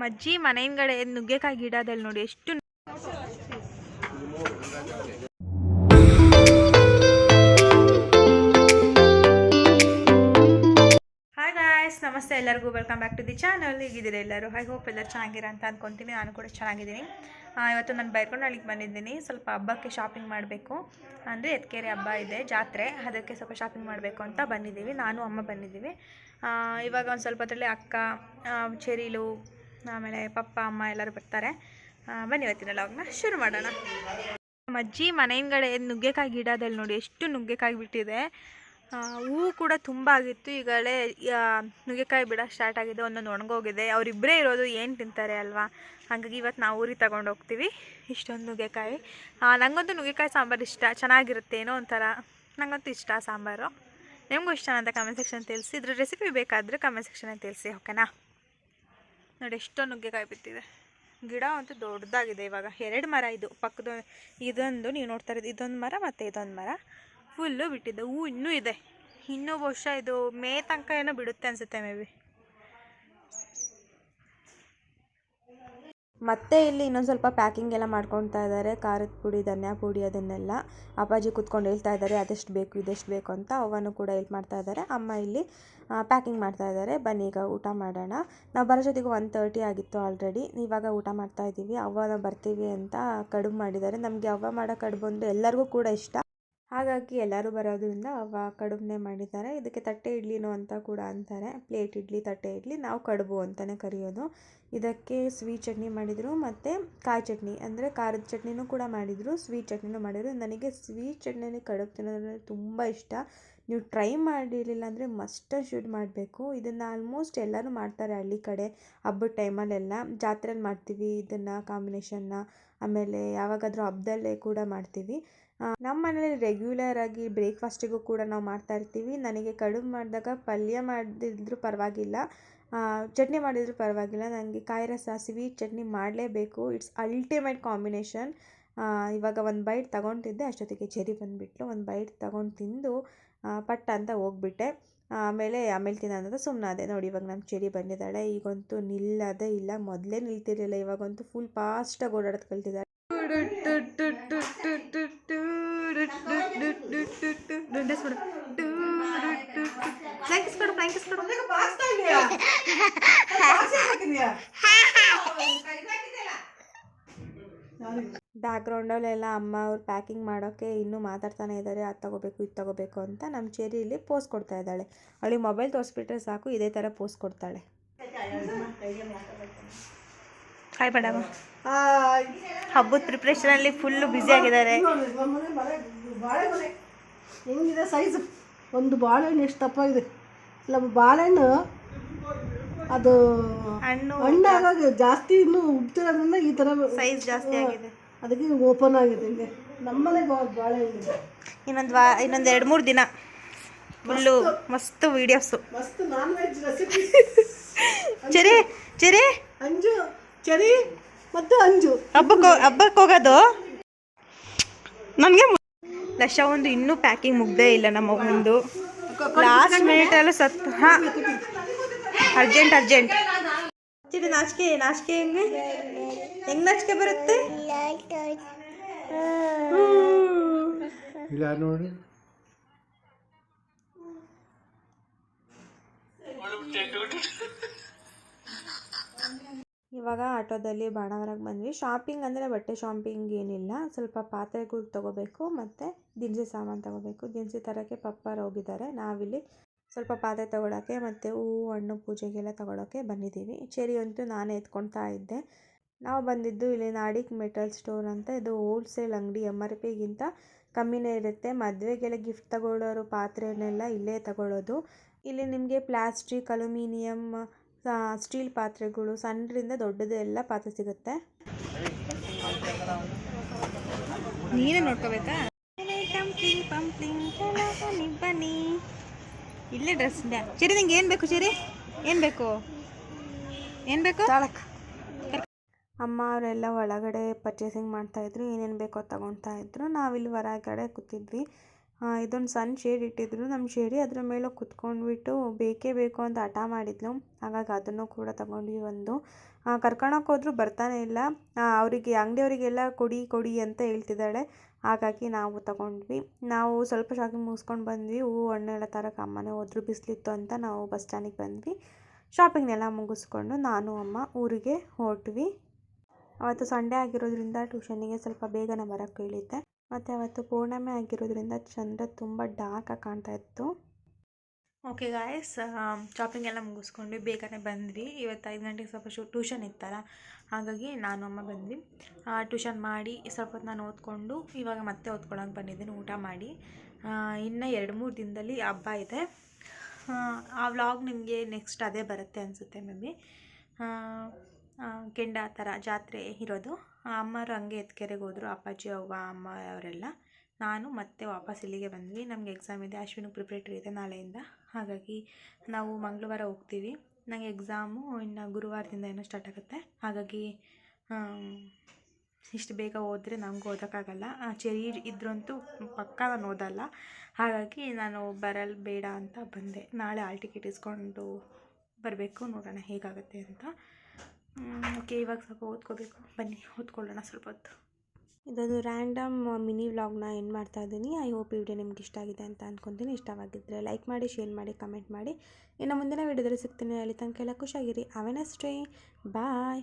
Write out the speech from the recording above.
ಅಜ್ಜಿ ಮನೆ ನುಗ್ಗೆಕಾಯಿ ಗಿಡದಲ್ಲಿ ನೋಡಿ ಎಷ್ಟು ನಮಸ್ತೆ ಎಲ್ಲರಿಗೂ welcome back to the channel ಈಗಿದ್ದೀರಿ ಎಲ್ಲರೂ? ಐ ಹೋಪ್ ಎಲ್ಲರೂ ಚೆನ್ನಾಗಿರ ಅಂತ ಅಂದ್ಕೊತೀನಿ ನಾನು ಕೂಡ ಚೆನ್ನಾಗಿದ್ದೀನಿ. ಇವತ್ತು ನಾನು ಬೈರ್ಕೊಂಡಳ್ಳಿಗೆ ಬಂದಿದ್ದೀನಿ. ಸ್ವಲ್ಪ ಹಬ್ಬಕ್ಕೆ ಶಾಪಿಂಗ್ ಮಾಡಬೇಕು. ಅಂದರೆ ಎತ್ಕೆರೆ ಹಬ್ಬ ಇದೆ, ಜಾತ್ರೆ. ಅದಕ್ಕೆ ಸ್ವಲ್ಪ ಶಾಪಿಂಗ್ ಮಾಡಬೇಕು ಅಂತ ಬಂದಿದ್ದೀವಿ. ನಾನು, ಅಮ್ಮ ಬಂದಿದ್ದೀವಿ. ಇವಾಗ ಒಂದು ಸ್ವಲ್ಪ ಹೊತ್ತಲ್ಲಿ ಅಕ್ಕ ಚೆರಿಲು, ಆಮೇಲೆ ಪಪ್ಪ, ಅಮ್ಮ ಎಲ್ಲರೂ ಬರ್ತಾರೆ. ಬನ್ನಿ ಇವತ್ತಿನ ಲಾಗ್ನ ಶುರು ಮಾಡೋಣ. ನಮ್ಮ ಅಜ್ಜಿ ಮನೆ ಹಿಂದ್ಗಡೆ ನುಗ್ಗೆಕಾಯಿ ಗಿಡದಲ್ಲಿ ನೋಡಿ, ಎಷ್ಟು ನುಗ್ಗೆಕಾಯಿ ಬಿಟ್ಟಿದೆ. ಹೂವು ಕೂಡ ತುಂಬ ಆಗಿತ್ತು. ಈಗಲೇ ನುಗ್ಗೆಕಾಯಿ ಬಿಡ ಸ್ಟಾರ್ಟ್ ಆಗಿದೆ, ಒಂದೊಂದು ಒಣಗೋಗಿದೆ. ಅವರಿಬ್ಬರೇ ಇರೋದು ಏನು ತಿಂತಾರೆ ಅಲ್ವಾ? ಹಾಗಾಗಿ ಇವತ್ತು ನಾವು ಊರಿಗೆ ತಗೊಂಡು ಹೋಗ್ತೀವಿ. ಇಷ್ಟೊಂದು ನುಗ್ಗೆಕಾಯಿ. ನನಗಂತೂ ನುಗ್ಗೆಕಾಯಿ ಸಾಂಬಾರು ಇಷ್ಟ. ಚೆನ್ನಾಗಿರುತ್ತೆ ಏನೋ ಒಂಥರ. ನನಗಂತೂ ಇಷ್ಟ ಸಾಂಬಾರು. ನಿಮಗೂ ಇಷ್ಟ ಅಂತ ಕಮೆಂಟ್ ಸೆಕ್ಷನ್ ತಿಳಿಸಿ. ಇದ್ರ ರೆಸಿಪಿ ಬೇಕಾದರೆ ಕಮೆಂಟ್ ಸೆಕ್ಷನಲ್ಲಿ ತಿಳಿಸಿ ಓಕೆನಾ ನೋಡಿ, ಎಷ್ಟೋ ನುಗ್ಗೆಕಾಯಿ ಬಿತ್ತಿದೆ. ಗಿಡ ಅಂತೂ ದೊಡ್ಡದಾಗಿದೆ ಇವಾಗ. ಎರಡು ಮರ ಇದು. ಪಕ್ಕದ ಇದೊಂದು, ನೀವು ನೋಡ್ತಾ ಇರೋದು ಇದೊಂದು ಮರ ಮತ್ತು ಇದೊಂದು ಮರ. ಫುಲ್ಲು ಬಿಟ್ಟಿದೆ ಹೂ ಇನ್ನೂ ಇದೆ. ಇನ್ನೂ ಬಹುಶಃ ಇದು ಮೇ ತನಕ ಏನೋ ಬಿಡುತ್ತೆ ಅನಿಸುತ್ತೆ ಮೇ ಬಿ. ಮತ್ತೆ ಇಲ್ಲಿ ಇನ್ನೊಂದು ಸ್ವಲ್ಪ ಪ್ಯಾಕಿಂಗ್ ಎಲ್ಲ ಮಾಡ್ಕೊತಾ ಇದ್ದಾರೆ. ಖಾರದ ಪುಡಿ, ಧನ್ಯಾ ಪುಡಿ ಅದನ್ನೆಲ್ಲ ಅಪ್ಪಾಜಿ ಕೂತ್ಕೊಂಡು ಹೇಳ್ತಾ ಇದ್ದಾರೆ. ಅದೆಷ್ಟು ಬೇಕು, ಇದೆಷ್ಟು ಬೇಕು ಅಂತ ಅವನು ಕೂಡ ಹೆಲ್ಪ್ ಮಾಡ್ತಾ ಇದ್ದಾರೆ. ಅಮ್ಮ ಇಲ್ಲಿ ಪ್ಯಾಕಿಂಗ್ ಮಾಡ್ತಾ ಇದ್ದಾರೆ. ಬನ್ನಿ ಈಗ ಊಟ ಮಾಡೋಣ. ನಾವು ಬರೋ ಜೊತೆಗೆ ಒನ್ ತರ್ಟಿ ಆಗಿತ್ತು ಆಲ್ರೆಡಿ ಇವಾಗ ಊಟ ಮಾಡ್ತಾ ಇದ್ದೀವಿ ಅವ್ವ ಬರ್ತೀವಿ ಅಂತ ಕಡುಬು ಮಾಡಿದ್ದಾರೆ. ನಮಗೆ ಅವ್ವ ಮಾಡೋ ಕಡುಬು ಅಂದರೆ ಎಲ್ಲರಿಗೂ ಕೂಡ ಇಷ್ಟ. ಹಾಗಾಗಿ ಎಲ್ಲರೂ ಬರೋದ್ರಿಂದ ಅವ ಕಡುಬನ್ನೇ ಮಾಡಿದ್ದಾರೆ. ಇದಕ್ಕೆ ತಟ್ಟೆ ಇಡ್ಲಿನೋ ಅಂತ ಕೂಡ ಅಂತಾರೆ. ಪ್ಲೇಟ್ ಇಡ್ಲಿ, ತಟ್ಟೆ ಇಡ್ಲಿ, ನಾವು ಕಡುಬು ಅಂತಲೇ ಕರೆಯೋದು. ಇದಕ್ಕೆ ಸ್ವೀಟ್ ಚಟ್ನಿ ಮಾಡಿದರು ಮತ್ತು ಕಾಯಿ ಚಟ್ನಿ. ಅಂದರೆ ಖಾರದ ಚಟ್ನಿನೂ ಕೂಡ ಮಾಡಿದರು. ಸ್ವೀಟ್ ಚಟ್ನಿನೂ ಮಾಡಿದರು. ನನಗೆ ಸ್ವೀಟ್ ಚಟ್ನಿಯಲ್ಲಿ ಕಡುಬು ತಿನ್ನೋದಂದರೆ ತುಂಬ ಇಷ್ಟ. ನೀವು ಟ್ರೈ ಮಾಡಿರಲಿಲ್ಲ ಅಂದರೆ ಮಸ್ಟ್ ಶುಡ್ ಮಾಡಬೇಕು. ಇದನ್ನು ಆಲ್ಮೋಸ್ಟ್ ಎಲ್ಲರೂ ಮಾಡ್ತಾರೆ ಹಳ್ಳಿ ಕಡೆ, ಹಬ್ಬದ ಟೈಮಲ್ಲೆಲ್ಲ ಜಾತ್ರೆಯಲ್ಲಿ ಮಾಡ್ತೀವಿ ಇದನ್ನು ಕಾಂಬಿನೇಷನ್ನ ಆಮೇಲೆ ಯಾವಾಗಾದರೂ ಹಬ್ಬದಲ್ಲೇ ಕೂಡ ಮಾಡ್ತೀವಿ. ನಮ್ಮ ಮನೇಲಿ ರೆಗ್ಯುಲರ್ ಆಗಿ ಬ್ರೇಕ್ಫಾಸ್ಟಿಗೂ ಕೂಡ ನಾವು ಮಾಡ್ತಾ ಇರ್ತೀವಿ. ನನಗೆ ಕಡುಬು ಮಾಡಿದಾಗ ಪಲ್ಯ ಮಾಡಿದ್ರು ಪರವಾಗಿಲ್ಲ. ಚಟ್ನಿ ಮಾಡಿದ್ರು ಪರವಾಗಿಲ್ಲ. ನನಗೆ ಕಾಯಿ ರಸ ಸ್ವೀಟ್ ಚಟ್ನಿ ಮಾಡಲೇಬೇಕು. ಇಟ್ಸ್ ಅಲ್ಟಿಮೇಟ್ ಕಾಂಬಿನೇಷನ್ ಇವಾಗ ಒಂದು ಬೈಟ್ ತಗೊತಿದ್ದೆ ಅಷ್ಟೊತ್ತಿಗೆ ಚೆರಿ ಬಂದುಬಿಟ್ಲು. ಒಂದು ಬೈಟ್ ತಗೊಂಡು ತಿಂದು ಪಟ್ಟ ಅಂತ ಹೋಗ್ಬಿಟ್ಟೆ. ಆಮೇಲೆ ಆಮೇಲೆ ತಿನ್ನೋದಂತ ಸುಮ್ಮನಾದೆ ನೋಡಿ ಇವಾಗ ನಮ್ಮ ಚೆರಿ ಬಂದಿದ್ದಾಳೆ. ಈಗಂತೂ ನಿಲ್ಲದೇ ಇಲ್ಲ. ಮೊದಲೇ ನಿಲ್ತಿರಲಿಲ್ಲ. ಇವಾಗಂತೂ ಫುಲ್ ಫಾಸ್ಟಾಗಿ ಓಡಾಡೋದು ಕಲ್ತಿದ್ದಾಳೆ. ಫ್ಲಾಂಕಿಸ್ಕೊಡು ಬ್ಯಾಕ್ಗ್ರೌಂಡಲ್ಲೆಲ್ಲ ಅಮ್ಮ ಅವ್ರು ಪ್ಯಾಕಿಂಗ್ ಮಾಡೋಕ್ಕೆ ಇನ್ನೂ ಮಾತಾಡ್ತಾನೆ ಇದ್ದಾರೆ ಅದು ತಗೋಬೇಕು ಇದು ತಗೋಬೇಕು ಅಂತ ನಮ್ಮ ಚೇರಿ ಇಲ್ಲಿ ಪೋಸ್ ಕೊಡ್ತಾ ಇದ್ದಾಳೆ. ಅವಳಿಗೆ ಮೊಬೈಲ್ ತೋರಿಸ್ಬಿಟ್ರೆ ಸಾಕು ಇದೇ ಥರ ಪೋಸ್ ಕೊಡ್ತಾಳೆ. ಹಾಯ್ ಮೇಡಮ್ ಹಬ್ಬದ ಪ್ರಿಪ್ರೇಷನಲ್ಲಿ ಫುಲ್ಲು ಬ್ಯುಸಿ ಆಗಿದ್ದಾರೆ. ಬಾಳೆಗೊನೆ ಹೆಂಗಿದೆ ಸೈಜ್ ಒಂದು ಬಾಳೆಹಣ್ಣು ಎಷ್ಟು ದಪ್ಪ ಇದೆ? ಇಲ್ಲ ಬಾಳೆಹಣ್ಣು ಅದು ಹಣ್ಣು ಹಣ್ಣಾಗ ಜಾಸ್ತಿ. ಇನ್ನು ಉಬ್ತಿರೋದ್ರಿಂದ ಈ ಥರ ಸೈಜ್ ಜಾಸ್ತಿ ಆಗಿದೆ. ಅದಕ್ಕೆ ಓಪನ್ ಆಗಿದೆ ಹಿಂಗೆ. ನಮ್ಮನೆ ಬಾಳೆಹಣ್ಣು ಇನ್ನೊಂದು ವಾ ಇನ್ನೊಂದು ಎರಡು ಮೂರು ದಿನ. ಫುಲ್ಲು ಮಸ್ತ್. ವೀಡಿಯೋಸು ಮಸ್ತ್ ನಾನ್ ವೆಜ್ ರೆಸಿಪಿ ಚೆರಿ ಚೆರಿ. ಅಂಜು ಚರಿ ಮತ್ತು ಅಂಜು. ಹಬ್ಬಕ್ಕೆ ಹಬ್ಬಕ್ಕೆ ಹೋಗೋದು? ನನಗೆ ಲಶ ಒಂದು ಇನ್ನೂ ಪ್ಯಾಕಿಂಗ್ ಮುಗ್ದೇ ಇಲ್ಲ ನಮ್ಮ ಒಂದು ಲಾಸ್ಟ್ ಮಿನಿಟಲ್ಲೂ ಸತ್ ಹಾಂ. ಅರ್ಜೆಂಟ್ ಅರ್ಜೆಂಟ್ ನಾಚಿಕೆ ನಾಚಿಕೆ ಹೆಂಗೆ? ಹೆಂಗೆ ನಾಚಿಕೆ ಬರುತ್ತೆ? ನೋಡಿ. ಇವಾಗ ಆಟೋದಲ್ಲಿ ಬಾಣಾವರಕ್ಕೆ ಬಂದ್ವಿ. ಶಾಪಿಂಗ್ ಅಂದರೆ ಬಟ್ಟೆ ಶಾಪಿಂಗ್ ಏನಿಲ್ಲ. ಸ್ವಲ್ಪ ಪಾತ್ರೆಗಳು ತೊಗೋಬೇಕು ಮತ್ತು ದಿನಸಿ ಸಾಮಾನು ತೊಗೋಬೇಕು. ದಿನಸಿ ತರೋಕ್ಕೆ ಪಪ್ಪಾರು ಹೋಗಿದ್ದಾರೆ. ನಾವಿಲ್ಲಿ ಸ್ವಲ್ಪ ಪಾತ್ರೆ ತೊಗೊಳಕ್ಕೆ ಮತ್ತು ಹೂವು, ಹಣ್ಣು, ಪೂಜೆಗೆಲ್ಲ ತೊಗೊಳಕ್ಕೆ ಬಂದಿದ್ದೀವಿ. ಚೆರಿ ಅಂತೂ ನಾನೇ ಎತ್ಕೊಳ್ತಾ ಇದ್ದೆ. ನಾವು ಬಂದಿದ್ದು ಇಲ್ಲಿ ನಾಡಿಕ್ ಮೆಟಲ್ ಸ್ಟೋರ್ ಅಂತ. ಇದು ಹೋಲ್ಸೇಲ್ ಅಂಗಡಿ. ಎಂ ಆರ್ ಪಿಗಿಂತ ಕಮ್ಮಿನೇ ಇರುತ್ತೆ. ಮದುವೆಗೆಲ್ಲ ಗಿಫ್ಟ್ ತಗೊಳ್ಳೋರು ಪಾತ್ರೆನೆಲ್ಲ ಇಲ್ಲೇ ತಗೊಳ್ಳೋದು ಇಲ್ಲಿ ನಿಮಗೆ ಪ್ಲಾಸ್ಟಿಕ್ ಅಲ್ಯೂಮಿನಿಯಮ್ ಸ್ಟೀಲ್ ಪಾತ್ರೆಗಳು ಸಣ್ಣರಿಂದ ದೊಡ್ಡದು ಎಲ್ಲ ಪಾತ್ರೆ ಸಿಗುತ್ತೆ. ನೀನೇ ನೋಡ್ಕೋಬೇಕಾ? ಬನ್ನಿ ಇಲ್ಲೇ ಡ್ರೆಸ್ ಚೆರಿ ನಿಂಗೆ ಏನು ಬೇಕು ಚೆರಿ? ಏನು ಬೇಕು? ಏನು ಬೇಕು? ಅಮ್ಮ ಅವರೆಲ್ಲ ಒಳಗಡೆ ಪರ್ಚೇಸಿಂಗ್ ಮಾಡ್ತಾಯಿದ್ರು ಏನೇನು ಬೇಕೋ ತಗೊಳ್ತಾ ಇದ್ರು. ನಾವಿಲ್ಲಿ ಹೊರಗಡೆ ಕೂತಿದ್ವಿ. ಇದೊಂದು ಸಣ್ಣ ಶೇಡ್ ಇಟ್ಟಿದ್ರು. ನಮ್ಮ ಶೇಡಿ ಅದರ ಮೇಲೆ ಕುತ್ಕೊಂಡ್ಬಿಟ್ಟು ಬೇಕೇ ಬೇಕು ಅಂತ ಹಠ ಮಾಡಿದ್ಲು. ಹಾಗಾಗಿ ಅದನ್ನು ಕೂಡ ತಗೊಂಡ್ವಿ ಒಂದು. ಕರ್ಕೊಳಕ್ಕೆ ಹೋದ್ರು ಬರ್ತಾನೆ ಇಲ್ಲ. ಅವರಿಗೆ, ಅಂಗಡಿಯವರಿಗೆಲ್ಲ ಕೊಡಿ ಕೊಡಿ ಅಂತ ಹೇಳ್ತಿದ್ದಾಳೆ. ಹಾಗಾಗಿ ನಾವು ತಗೊಂಡ್ವಿ. ನಾವು ಸ್ವಲ್ಪ ಶಾಪಿಂಗ್ ಮುಗಿಸ್ಕೊಂಡು ಬಂದ್ವಿ. ಹೂವು ಹಣ್ಣೆಲ್ಲ ತರಕ್ಕೆ ಅಮ್ಮನೇ ಹೋದ್ರು. ಬಿಸಿಲಿತ್ತು ಅಂತ ನಾವು ಬಸ್ ಸ್ಟ್ಯಾಂಡಿಗೆ ಬಂದ್ವಿ. ಶಾಪಿಂಗ್ನೆಲ್ಲ ಮುಗಿಸ್ಕೊಂಡು ನಾನು, ಅಮ್ಮ ಊರಿಗೆ ಹೊರಟ್ವಿ. ಅವತ್ತು ಸಂಡೇ ಆಗಿರೋದ್ರಿಂದ ಟ್ಯೂಷನಿಗೆ ಸ್ವಲ್ಪ ಬೇಗನೆ ಬರೋಕ್ಕೆ ಹೇಳಿದ್ದೆ. ಮತ್ತು ಅವತ್ತು ಪೂರ್ಣಿಮೆ ಆಗಿರೋದ್ರಿಂದ ಚಂದ್ರ ತುಂಬ ಡಾರ್ಕಾಗಿ ಕಾಣ್ತಾ ಇತ್ತು. ಓಕೆ ಗಾಯಸ್ ಶಾಪಿಂಗ್ ಎಲ್ಲ ಮುಗಿಸ್ಕೊಂಡು ಬೇಗನೆ ಬಂದ್ವಿ. ಇವತ್ತು ಐದು ಗಂಟೆಗೆ ಸ್ವಲ್ಪ ಶು ಟ್ಯೂಷನ್ ಇತ್ತಲ್ಲ ಹಾಗಾಗಿ ನಾನು ಅಮ್ಮ ಬಂದ್ವಿ. ಟ್ಯೂಷನ್ ಮಾಡಿ ಸ್ವಲ್ಪ ಹೊತ್ತು ನಾನು ಓದ್ಕೊಂಡು ಇವಾಗ ಮತ್ತೆ ಓದ್ಕೊಳಕ್ಕೆ ಬಂದಿದ್ದೀನಿ ಊಟ ಮಾಡಿ. ಇನ್ನು ಎರಡು ಮೂರು ದಿನದಲ್ಲಿ ಹಬ್ಬ ಇದೆ. ಆ, ವ್ಲಾಗ್ ನಿಮಗೆ ನೆಕ್ಸ್ಟ್ ಅದೇ ಬರುತ್ತೆ ಅನಿಸುತ್ತೆ ಮೇ ಬಿ ಕೆಂಡ ಆ ಥರ ಜಾತ್ರೆ ಇರೋದು. ಅಮ್ಮರು ಹಂಗೆ ಎತ್ಕೆರೆಗೆ ಹೋದ್ರು. ಅಪ್ಪಾಜಿ, ಅವ್ವ, ಅಮ್ಮ ಅವರೆಲ್ಲ. ನಾನು ಮತ್ತೆ ವಾಪಸ್ ಇಲ್ಲಿಗೆ ಬಂದ್ವಿ. ನಮಗೆ ಎಕ್ಸಾಮ್ ಇದೆ. ಅಶ್ವಿನಿಗೆ ಪ್ರಿಪ್ರೇಟ್ರಿ ಇದೆ ನಾಳೆಯಿಂದ. ಹಾಗಾಗಿ ನಾವು ಮಂಗಳವಾರ ಹೋಗ್ತೀವಿ. ನನಗೆ ಎಕ್ಸಾಮು ಇನ್ನು ಗುರುವಾರದಿಂದ ಏನೋ ಸ್ಟಾರ್ಟ್ ಆಗುತ್ತೆ. ಹಾಗಾಗಿ ಇಷ್ಟು ಬೇಗ ಹೋದರೆ ನಮಗೂ ಓದೋಕ್ಕಾಗಲ್ಲ. ಚೆರಿ ಇದ್ರಂತೂ ಪಕ್ಕ ನಾನು ಓದಲ್ಲ. ಹಾಗಾಗಿ ನಾನು ಬರಲ್ ಬೇಡ ಅಂತ ಬಂದೆ. ನಾಳೆ ಆಲ್ ಟಿಕೆಟ್ ಇಸ್ಕೊಂಡು ಬರಬೇಕು. ನೋಡೋಣ ಹೇಗಾಗುತ್ತೆ ಅಂತ. ಓಕೆ ಇವಾಗ ಸ್ವಲ್ಪ ಓದ್ಕೋಬೇಕು. ಬನ್ನಿ, ಓದ್ಕೊಳ್ಳೋಣ ಸ್ವಲ್ಪ ಹೊತ್ತು. ಇದೊಂದು ರ್ಯಾಂಡಮ್ ಮಿನಿ ವ್ಲಾಗ್ನ ಏನು ಮಾಡ್ತಾ ಇದ್ದೀನಿ. ಐ ಹೋಪ್ ಈ ವಿಡಿಯೋ ನಿಮ್ಗೆ ಇಷ್ಟ ಆಗಿದೆ ಅಂತ ಅಂದ್ಕೊತೀನಿ ಇಷ್ಟವಾಗಿದ್ದರೆ ಲೈಕ್ ಮಾಡಿ ಶೇರ್ ಮಾಡಿ ಕಮೆಂಟ್ ಮಾಡಿ. ಇನ್ನು ಮುಂದಿನ ವಿಡಿಯೋದಲ್ಲಿ ಸಿಗ್ತೀನಿ. ಅಲ್ಲಿ ತನಕ ಎಲ್ಲ ಖುಷಿಯಾಗಿರಿ. ಅವೆನಸ್ ಬಾಯ್